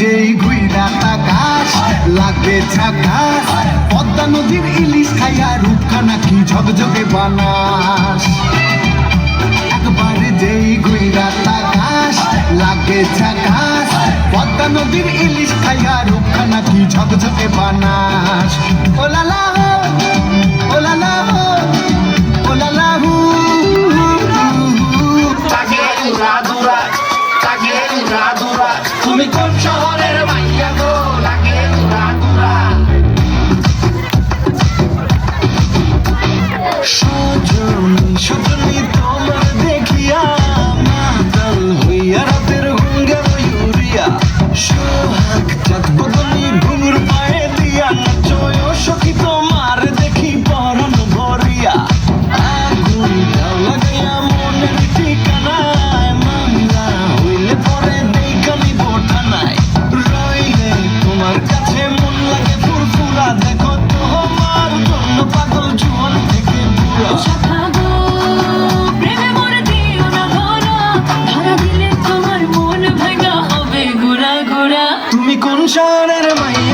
যেই ঘুইরা তাকাশ লাগবে ঝাকাশ পদ্মা নদীর ইলিশ খাইয়া রূপখানা কি ঝকঝকে বানাস। একবার যেই ঘুইরা তাকাশ লাগে ঝাকাশ পদ্মা নদীর ইলিশ খাইয়া রূপখানা কি ঝকঝকে বানাস। তুমি কোন শহরের মাইয়া দেখিয়া মাতাল হইয়া রাতের গঙ্গা ইউরিয়া। সোহাগ বদল গুলশানের মাইয়া